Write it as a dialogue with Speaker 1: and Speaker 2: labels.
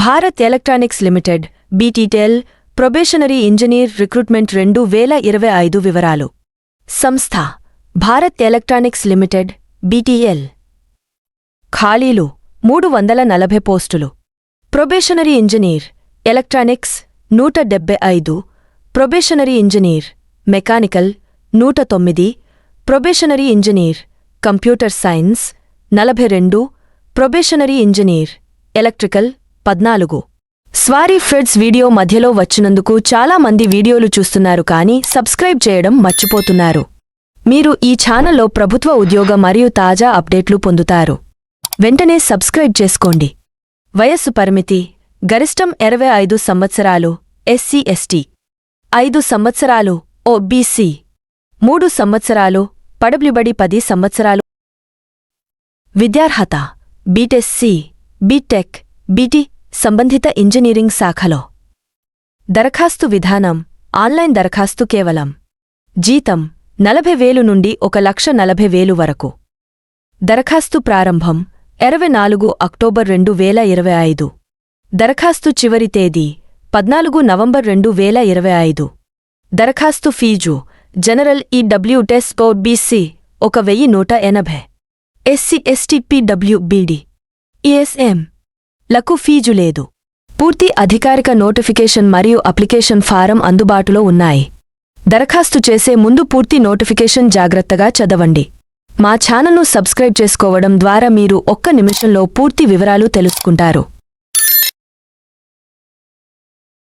Speaker 1: Bharat electronics limited బీటీటెల్ probationary engineer recruitment రెండు వేల ఇరవై ఐదు వివరాలు. సంస్థ భారత్ ఎలక్ట్రానిక్స్ లిమిటెడ్ బీటీఎల్. ఖాళీలు మూడు వందల నలభై పోస్టులు. ప్రొబేషనరీ ఇంజనీర్ ఎలక్ట్రానిక్స్ నూట డెబ్బై ఐదు. ప్రొబేషనరీ ఇంజనీర్ మెకానికల్ నూట తొమ్మిది. ప్రొబేషనరీ ఇంజనీర్ కంప్యూటర్ సైన్స్ నలభై రెండు. ప్రొబేషనరీ ఇంజనీర్ ఎలక్ట్రికల్ పద్నాలుగు. స్వారీ ఫ్రెడ్స్ వీడియో మధ్యలో వచ్చినందుకు చాలా మంది వీడియోలు చూస్తున్నారు కానీ సబ్స్క్రైబ్ చేయడం మర్చిపోతున్నారు. మీరు ఈ ఛానల్లో ప్రభుత్వ ఉద్యోగ మరియు తాజా అప్డేట్లు పొందుతారు. వెంటనే సబ్స్క్రైబ్ చేసుకోండి. వయస్సు పరిమితి గరిష్టం ఇరవై ఐదు సంవత్సరాలు ఎస్సీ ఎస్టీ. ఐదు సంవత్సరాలు ఓబీసీ మూడు సంవత్సరాలు పడబ్లిబడి పది సంవత్సరాలు. విద్యార్హత బీటెస్సీ బీటెక్ బీటీ. సంబంధిత ఇంజనీరింగ్ శాఖలో. దరఖాస్తు విధానం ఆన్లైన్ దరఖాస్తు కేవలం. జీతం నలభై వేలు నుండి ఒక లక్ష నలభై వేలు వరకు. దరఖాస్తు ప్రారంభం ఇరవై నాలుగు అక్టోబర్ రెండు వేల ఇరవై ఐదు. దరఖాస్తు చివరి తేదీ పద్నాలుగు నవంబర్ రెండు వేల ఇరవై ఐదు. దరఖాస్తు ఫీజు జనరల్ ఈడబ్ల్యూటెస్ బోర్డ్ బీసీ ఒక వెయ్యి నూట ఎనభై. ఎస్సీ ఎస్టీపీడబ్ల్యూబీడీ ఈఎస్ఎం లకు ఫీజు లేదు. పూర్తి అధికారిక నోటిఫికేషన్ మరియు అప్లికేషన్ ఫారం అందుబాటులో ఉన్నాయి. దరఖాస్తు చేసే ముందు పూర్తి నోటిఫికేషన్ జాగ్రత్తగా చదవండి. మా ఛానల్ను సబ్స్క్రైబ్ చేసుకోవడం ద్వారా మీరు ఒక్క నిమిషంలో పూర్తి వివరాలు తెలుసుకుంటారు.